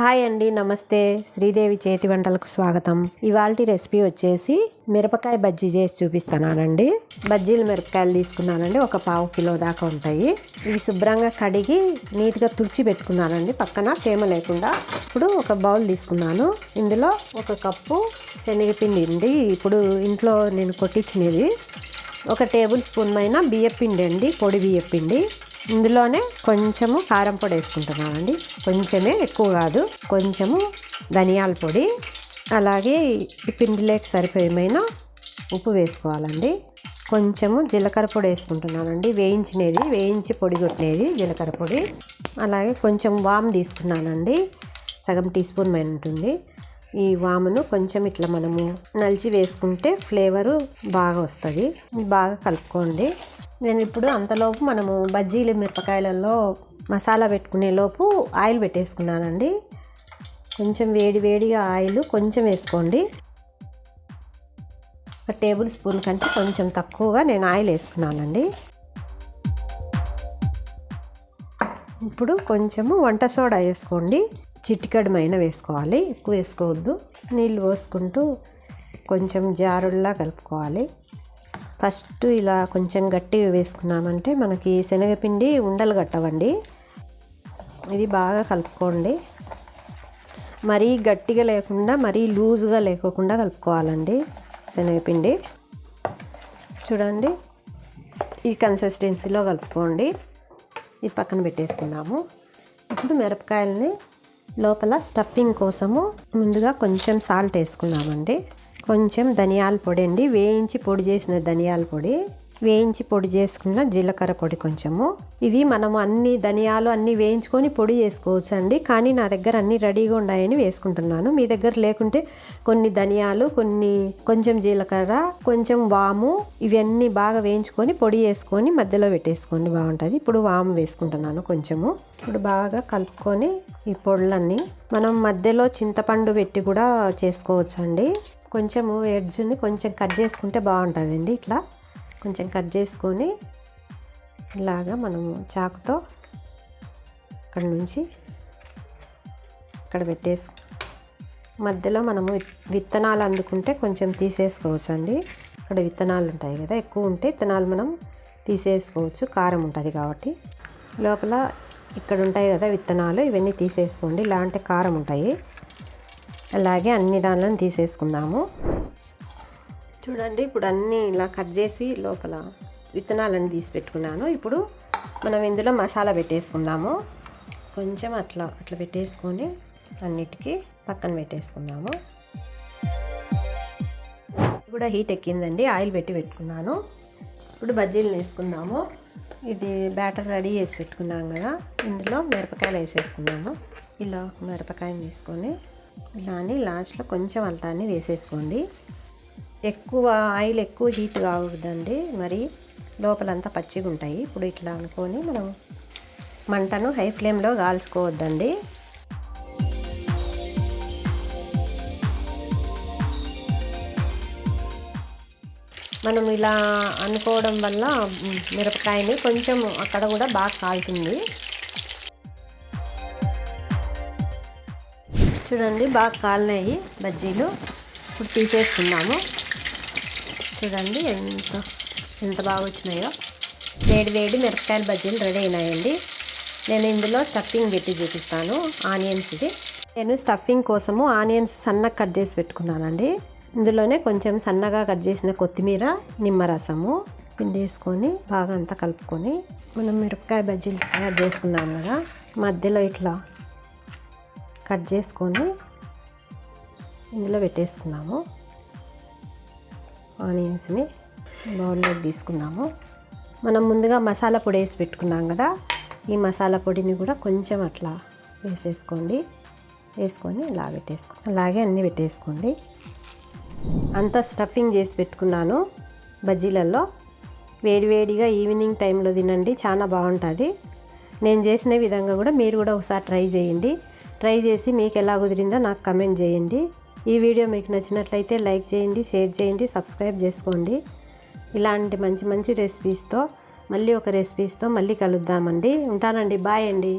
Hi అండి నమస్తే. శ్రీదేవి చేతి వంటలకు స్వాగతం. ఇవాల్టి రెసిపీ వచ్చేసి మిరపకాయ బజ్జీ చేసి చూపిస్తున్నానండి. బజ్జీలు మిరపకాయలు తీసుకున్నానండి. ఒక పావు కిలో దాకా ఉంటాయి. ఇవి శుభ్రంగా కడిగి నీట్గా తుడిచి పెట్టుకున్నానండి. పక్కన తేమ లేకుండా ఇప్పుడు ఒక బౌల్ తీసుకున్నాను. ఇందులో ఒక కప్పు శనగపిండి అండి. ఇప్పుడు ఇంట్లో నేను కొట్టించినది. ఒక టేబుల్ స్పూన్ పైన బియ్యపిండి అండి. పొడి బియ్యపిండి. ఇందులోనే కొంచెము కారం పొడి వేసుకుంటున్నానండి కొంచెమే ఎక్కువ కాదు కొంచెము ధనియాల పొడి అలాగే ఈ పిండిలోకి సరిపోయేమైనా ఉప్పు వేసుకోవాలండి. కొంచెము జీలకర్ర పొడి వేసుకుంటున్నానండి. వేయించినది వేయించి పొడి కొట్టినది జీలకర్ర పొడి. అలాగే కొంచెం వామ్ తీసుకున్నానండి. సగం టీ స్పూన్ పైన ఉంటుంది. ఈ వామును కొంచెం ఇట్లా మనము నలిచి వేసుకుంటే ఫ్లేవరు బాగా వస్తుంది. బాగా కలుపుకోండి. నేను ఇప్పుడు అంతలోపు మనము బజ్జీలు మిరపకాయలలో మసాలా పెట్టుకునే లోపు ఆయిల్ పెట్టేసుకున్నానండి. కొంచెం వేడి వేడిగా ఆయిల్ కొంచెం వేసుకోండి. ఒక టేబుల్ స్పూన్ కంటే కొంచెం తక్కువగా నేను ఆయిల్ వేసుకున్నానండి. ఇప్పుడు కొంచెము వంట సోడా వేసుకోండి. చిటికడమైన వేసుకోవాలి. ఎక్కువ వేసుకోవద్దు. నీళ్ళు పోసుకుంటూ కొంచెం జారుల్లా కలుపుకోవాలి. ఫస్ట్ ఇలా కొంచెం గట్టిగా వేసుకున్నామంటే మనకి శనగపిండి ఉండలు కట్టవండి. ఇది బాగా కలుపుకోండి. మరీ గట్టిగా లేకుండా మరీ లూజ్గా లేకోకుండా కలుపుకోవాలండి శనగపిండి. చూడండి ఈ కన్సిస్టెన్సీలో కలుపుకోండి. ఇది పక్కన పెట్టేసుకుందాము. ఇప్పుడు మిరపకాయలని లోపల స్టఫింగ్ కోసము ముందుగా కొంచెం సాల్ట్ వేసుకుందామండి. కొంచెం ధనియాల పొడి అండి. వేయించి పొడి చేసిన ధనియాల పొడి వేయించి పొడి చేసుకున్న జీలకర్ర పొడి కొంచెము. ఇవి మనము అన్ని ధనియాలు అన్ని వేయించుకొని పొడి చేసుకోవచ్చు అండి కానీ నా దగ్గర అన్ని రెడీగా ఉన్నాయని వేసుకుంటున్నాను. మీ దగ్గర లేకుంటే కొన్ని ధనియాలు కొన్ని కొంచెం జీలకర్ర కొంచెం వాము ఇవన్నీ బాగా వేయించుకొని పొడి వేసుకొని మధ్యలో పెట్టేసుకోండి. బాగుంటుంది. ఇప్పుడు వాము వేసుకుంటున్నాను కొంచెము. ఇప్పుడు బాగా కలుపుకొని ఈ పొడులన్నీ మనం మధ్యలో చింతపండు పెట్టి కూడా చేసుకోవచ్చు అండి కొంచెము ఎడ్జ్ని కొంచెం కట్ చేసుకుంటే బాగుంటుందండి ఇట్లా. కొంచెం కట్ చేసుకొని ఇలాగా మనము చాకుతో ఇక్కడ నుంచి ఇక్కడ పెట్టేసు మధ్యలో మనము విత్తనాలు అందుకుంటే కొంచెం తీసేసుకోవచ్చు అండి ఇక్కడ విత్తనాలు ఉంటాయి కదా ఎక్కువ ఉంటే విత్తనాలు మనం తీసేసుకోవచ్చు. కారం ఉంటుంది కాబట్టి. లోపల ఇక్కడ ఉంటాయి కదా విత్తనాలు ఇవన్నీ తీసేసుకోండి. ఇలాంటి కారం ఉంటాయి. అలాగే అన్ని దానిలో తీసేసుకుందాము. చూడండి ఇప్పుడు అన్నీ ఇలా కట్ చేసి లోపల విత్తనాలన్నీ తీసి పెట్టుకున్నాను. ఇప్పుడు మనం ఇందులో మసాలా పెట్టేసుకుందాము. కొంచెం అట్లా అట్లా పెట్టేసుకొని అన్నిటికీ పక్కన పెట్టేసుకుందాము. కూడా హీట్ ఎక్కిందండి ఆయిల్ పెట్టి పెట్టుకున్నాను. ఇప్పుడు బజ్జీలు వేసుకుందాము. ఇది బ్యాటర్ రెడీ చేసి పెట్టుకున్నాం కదా. ఇందులో మిరపకాయలు వేసేసుకుందాము. ఇలా మిరపకాయని తీసుకొని ఇలా అని లాస్ట్లో కొంచెం అల్టాన్ని వేసేసుకోండి. ఎక్కువ ఆయిల్ ఎక్కువ హీట్ కావద్దండి. మరి లోపలంతా పచ్చిగా ఉంటాయి. ఇప్పుడు ఇట్లా అనుకొని మనం మంటను హై ఫ్లేమ్లో కాల్చుకోవద్దండి. మనం ఇలా అనుకోవడం వల్ల మిరపకాయని కొంచెం అక్కడ కూడా బాగా కాలుతుంది. చూడండి బాగా కాలినాయి బజ్జీలు. ఇప్పుడు తీసేసుకున్నాము చూడండి ఎంత ఎంత బాగా వచ్చినాయో. వేడి వేడి మిరపకాయల బజ్జీలు రెడీ అయినాయండి. నేను ఇందులో స్టఫింగ్ పెట్టి చూపిస్తాను ఆనియన్స్ ఇది. నేను స్టఫింగ్ కోసము ఆనియన్స్ సన్నగా కట్ చేసి పెట్టుకున్నానండి. ఇందులోనే కొంచెం సన్నగా కట్ చేసిన కొత్తిమీర నిమ్మరసము పిండి వేసుకొని బాగా అంతా కలుపుకొని మనం మిరపకాయ బజ్జీలు తయారు చేసుకున్నాం కదా మధ్యలో ఇట్లా కట్ చేసుకొని ఇందులో పెట్టేసుకున్నాము. ఆనియన్స్ని బౌల్లోకి తీసుకున్నాము. మనం ముందుగా మసాలా పొడి వేసి పెట్టుకున్నాం కదా ఈ మసాలా పొడిని కూడా కొంచెం అట్లా వేసేసుకోండి. వేసుకొని ఇలా పెట్టేసుకోండి అలాగే అన్నీ పెట్టేసుకోండి. అంతా స్టఫింగ్ చేసి పెట్టుకున్నాను బజ్జీలలో. వేడివేడిగా ఈవినింగ్ టైంలో తినండి చాలా బాగుంటుంది. నేను చేసిన విధంగా కూడా మీరు కూడా ఒకసారి ట్రై చేయండి. ట్రై చేసి మీకు ఎలా కుదిరిందో నాకు కమెంట్ చేయండి. ఈ వీడియో మీకు నచ్చినట్లయితే లైక్ చేయండి షేర్ చేయండి సబ్స్క్రైబ్ చేసుకోండి. ఇలాంటి మంచి మంచి రెసిపీస్తో మళ్ళీ ఒక రెసిపీస్తో మళ్ళీ కలుద్దామండి. ఉంటానండి. బాయ్ అండి.